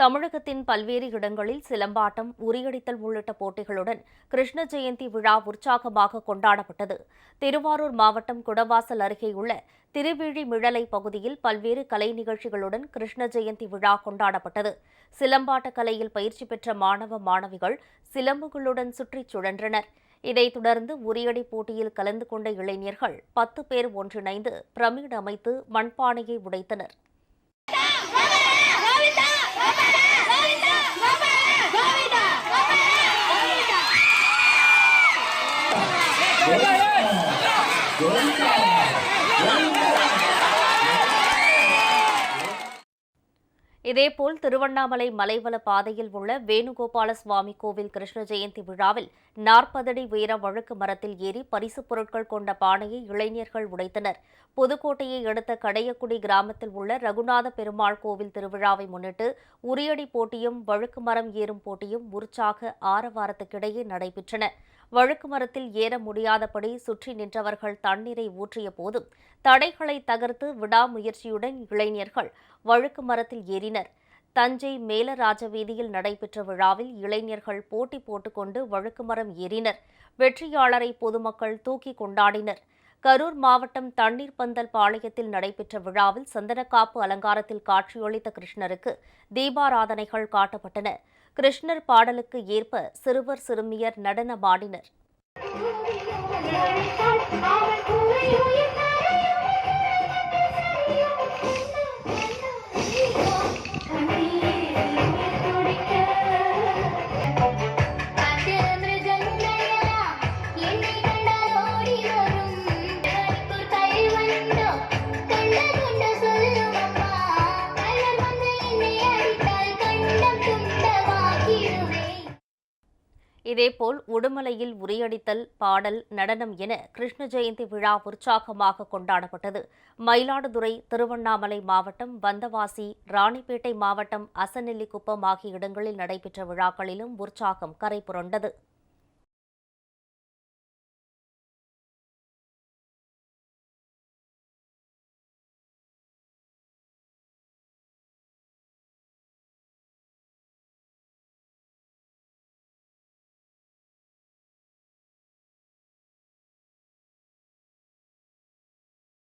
தமிழகத்தின் பல்வேறு இடங்களில் சிலம்பாட்டம் உரியடித்தல் உள்ளிட்ட போட்டிகளுடன் கிருஷ்ண ஜெயந்தி விழா உற்சாகமாக கொண்டாடப்பட்டது. திருவாரூர் மாவட்டம் குடவாசல் அருகேயுள்ள திருவிழிமிழலை பகுதியில் பல்வேறு கலை நிகழ்ச்சிகளுடன் கிருஷ்ண ஜெயந்தி விழா கொண்டாடப்பட்டது. சிலம்பாட்ட கலையில் பயிற்சி பெற்ற மாணவ மாணவிகள் சிலம்புகளுடன் சுற்றிச் சுழன்றனர். இதைத் தொடர்ந்து உரியடி போட்டியில் கலந்து கொண்ட இளைஞர்கள் பத்து பேர் ஒன்றிணைந்து பிரமிட் அமைத்து மண்பானையை உடைத்தனர். இதேபோல் திருவண்ணாமலை மலைவள பாதையில் உள்ள வேணுகோபால சுவாமி கோவில் கிருஷ்ண ஜெயந்தி விழாவில் நாற்பதடி உயர வழுக்கு மரத்தில் ஏறி பரிசுப் பொருட்கள் கொண்ட பானையை இளைஞர்கள் உடைத்தனர். புதுக்கோட்டையை அடுத்த கடையக்குடி கிராமத்தில் உள்ள ரகுநாத பெருமாள் கோவில் திருவிழாவை முன்னிட்டு உரியடி போட்டியும் வழுக்கு மரம் ஏறும் போட்டியும் உற்சாக ஆரவாரத்துக்கிடையே நடைபெற்றன. வழுக்கு மரத்தில் ஏற முடியாதபடி சுற்றி நின்றவர்கள் தண்ணீரை ஊற்றிய போதும் தடைகளை தகர்த்து விடாமுயற்சியுடன் இளைஞர்கள் வழுக்கு மரத்தில் ஏறினர். தஞ்சை மேலராஜ வீதியில் நடைபெற்ற விழாவில் இளைஞர்கள் போட்டி போட்டுக்கொண்டு வழுக்கு மரம் ஏறினர். வெற்றியாளரை பொதுமக்கள் தூக்கி கொண்டாடினர். கரூர் மாவட்டம் தண்ணீர் பந்தல் பாளையத்தில் நடைபெற்ற விழாவில் சந்தனக்காப்பு அலங்காரத்தில் காட்சியளித்த கிருஷ்ணருக்கு தீபாராதனைகள் காட்டப்பட்டன. கிருஷ்ணர் பாடலுக்கு ஏற்ப சிறுவர் சிறுமியர் நடனமாடினர். இதேபோல் உடுமலையில் உரையடித்தல் பாடல் நடனம் என கிருஷ்ண ஜெயந்தி விழா உற்சாகமாக கொண்டாடப்பட்டது. மயிலாடுதுறை திருவண்ணாமலை மாவட்டம் வந்தவாசி ராணிப்பேட்டை மாவட்டம் அசநெல்லிக்குப்பம் ஆகிய இடங்களில் நடைபெற்ற விழாக்களிலும் உற்சாகம் கரை புரண்டது